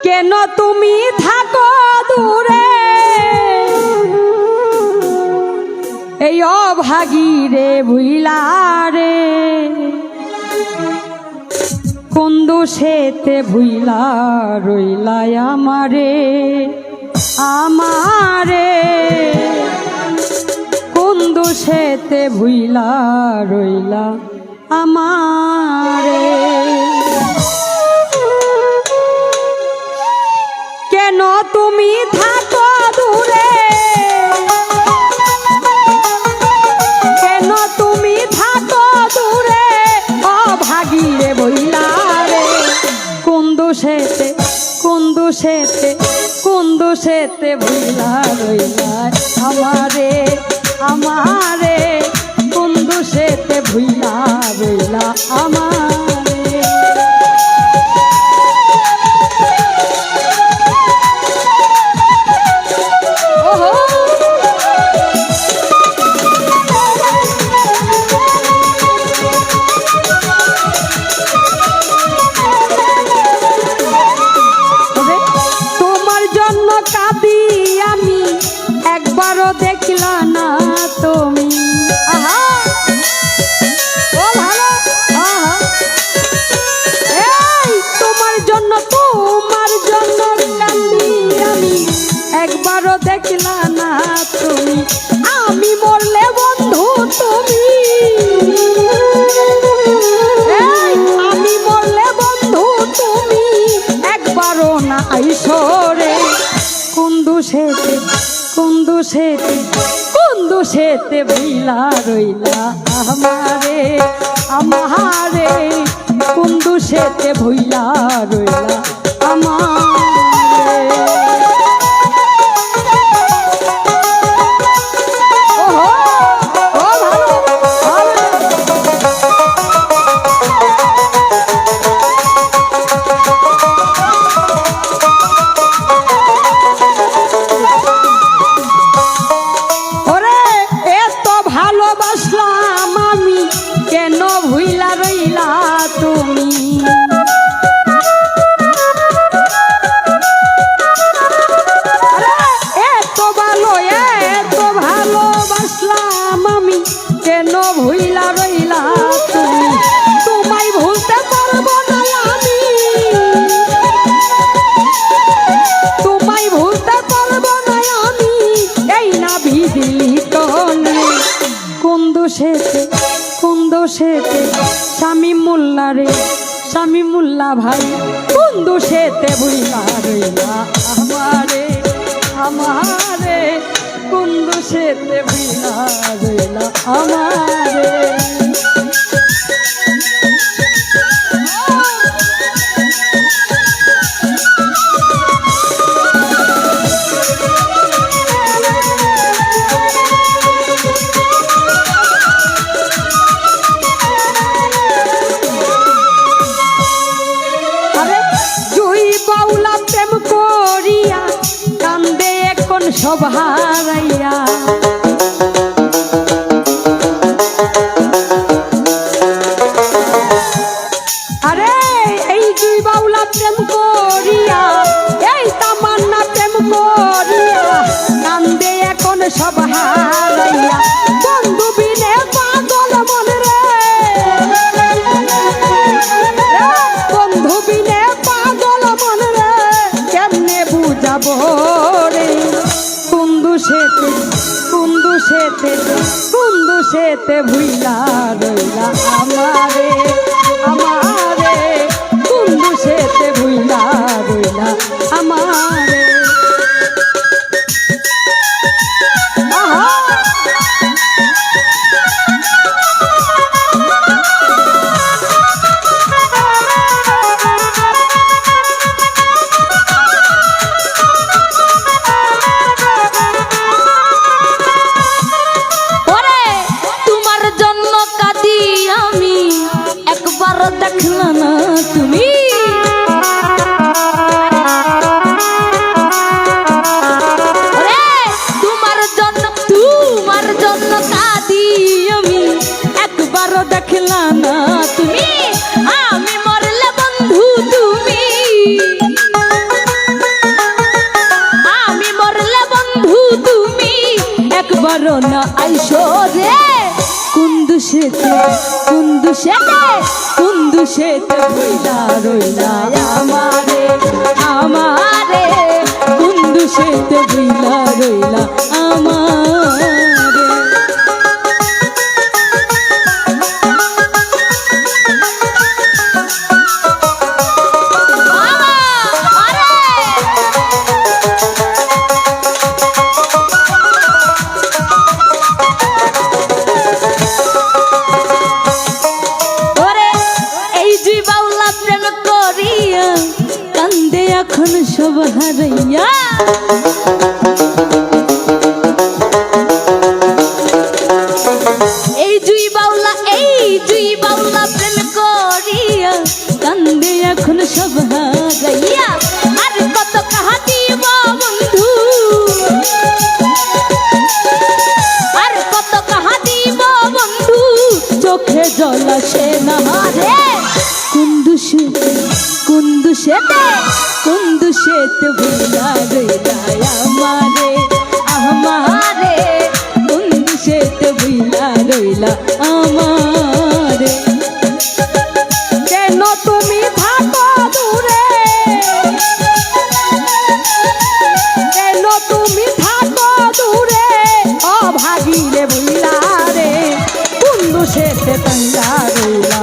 কেন তুমি থাকো দূরে? এই অভাগী রে ভুইলা রে কোন দোষেতে ভুইলা রইলা আমারে? আমারে। কোন দোষেতে ভুইলা রইলা আমারে? দোষেতে কোন দোষেতে কোন দোষেতে ভুলা রইলা আমারে আমারে কোন দোষেতে ভুলা রইলা আমারে। দেখলা না তোমার জন্য তোমার জন্য একবারও দেখলা তুমি। আমি মরলে বন্ধু আমি মরলে বন্ধু তুমি। একবারও না আইসরে কুন্দু সেতে কুন্দু সেতে কুন্দু সেতে ভইলা রইলা আমারে আমারে। কুন্দু সেতে ভইলা রইলা আমারে। দোষেতে কোন দোষেতে? স্বামী মোল্লা রে, স্বামী মোল্লা ভাই, কোন দোষেতে বুইলা রইলা আমারে? আমারে কোন দোষেতে বুইলা রইলা আমারে? সব হারাইয়া। আরে, এই জুই বাউলা প্রেম করিয়া, এই তামান্না প্রেম করিয়া, কান্দে এখন সব হারাইয়া। বন্ধু বিনে পাগল মন রে। বন্ধু বিনে পাগল মন রে। কেমনে বুঝাবো? সেতে কুন্দু সেতে ভুইলা রইলা আমারে আমারে। রাখলা না তুমি তোমার জন্য তোমার জন্য কাঁদি আমি। একবারও দেখলা না তুমি। আমি মরলে বন্ধু তুমি। আমি মরলে বন্ধু তুমি। একবারও না আইসো কুন্দুষেতে কুন্দুষেতে কুন্দুষেতে ভইলা রইলা আমারে আমারে। কুন্দুষেতে ভইলা রইলা সব হারাইয়া বুঝি কোন দুষেতে কোন দুষেতে ভুলা রে দায়া মারে, আমারে। কোন দুষেতে ভুলা রইলা আমারে। কেন তুমি থাকো দূরে? কেন তুমি থাকো দূরে? অভাগিরে ভুলা রে কোন দুষেতে তাঙ্গা রইলা